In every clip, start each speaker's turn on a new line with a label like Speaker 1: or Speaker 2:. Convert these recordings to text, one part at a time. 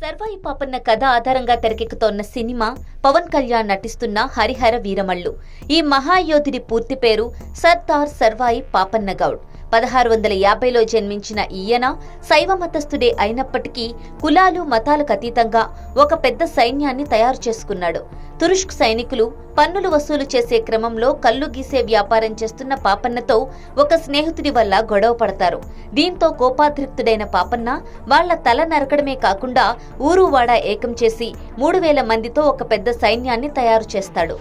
Speaker 1: సర్వాయి పాపన్న కథ ఆధారంగా తెరకెక్కుతోన్న సినిమా పవన్ కళ్యాణ్ నటిస్తున్న హరిహర వీరమల్లు. ఈ మహాయోధుడి పూర్తి పేరు సర్దార్ సర్వాయి పాపన్న గౌడ్ పదహారు వందల యాభైలో జన్మించిన ఈయన శైవ మతస్థుడే అయినప్పటికీ కులాలు మతాలకు అతీతంగా ఒక పెద్ద సైన్యాన్ని తయారు చేసుకున్నాడు. తురుష్క్ సైనికులు పన్నులు వసూలు చేసే క్రమంలో కళ్ళు గీసే వ్యాపారం చేస్తున్న పాపన్నతో ఒక స్నేహితుడి వల్ల గొడవ పడతారు. దీంతో కోపాద్రిక్తుడైన పాపన్న వాళ్ళ తల నరకడమే కాకుండా ఊరువాడ ఏకం చేసి మూడు వేల మందితో ఒక పెద్ద పెద్ద సైన్యాన్ని తయారు చేస్తాడు.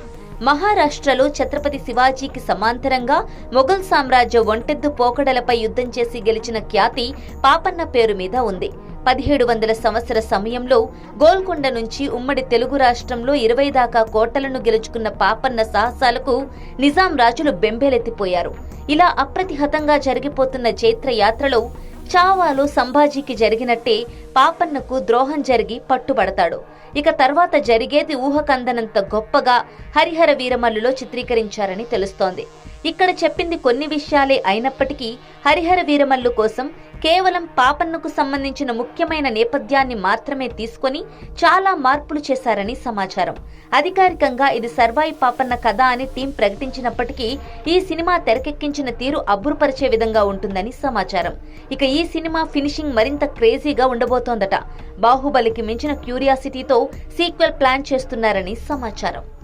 Speaker 1: మహారాష్ట్రలో ఛత్రపతి శివాజీకి సమాంతరంగా మొఘల్ సామ్రాజ్య ఒంటెద్దు పోకడలపై యుద్ధం చేసి గెలిచిన ఖ్యాతి పాపన్న పేరు మీద ఉంది. పదిహేడు వందల సంవత్సర సమయంలో గోల్కొండ నుంచి ఉమ్మడి తెలుగు రాష్ట్రంలో ఇరవై దాకా కోటలను గెలుచుకున్న పాపన్న సాహసాలకు నిజాం రాజులు బెంబేలెత్తిపోయారు. ఇలా అప్రతిహతంగా జరిగిపోతున్న చైత్ర యాత్రలో చావాలో సంభాజీకి జరిగినట్టే పాపన్నకు ద్రోహం జరిగి పట్టుబడతాడు. ఇక తర్వాత జరిగేది ఊహకందనంత గొప్పగా హరిహర వీరమల్లులో చిత్రీకరించారని తెలుస్తోంది. ఇక్కడ చెప్పింది కొన్ని విషయాలే అయినప్పటికీ హరిహర వీరమల్లు కోసం కేవలం పాపన్నకు సంబంధించిన ముఖ్యమైన నేపథ్యాన్ని మాత్రమే తీసుకొని చాలా మార్పులు చేశారని సమాచారం. అధికారికంగా ఇది సర్వాయి పాపన్న కథ అని టీం ప్రకటించినప్పటికీ ఈ సినిమా తెరకెక్కించిన తీరు అబ్బురుపరిచే విధంగా ఉంటుందని సమాచారం. ఇక ఈ సినిమా ఫినిషింగ్ మరింత క్రేజీగా ఉండబోతోందట. బాహుబలికి మించిన క్యూరియాసిటీతో సీక్వెల్ ప్లాన్ చేస్తున్నారని సమాచారం.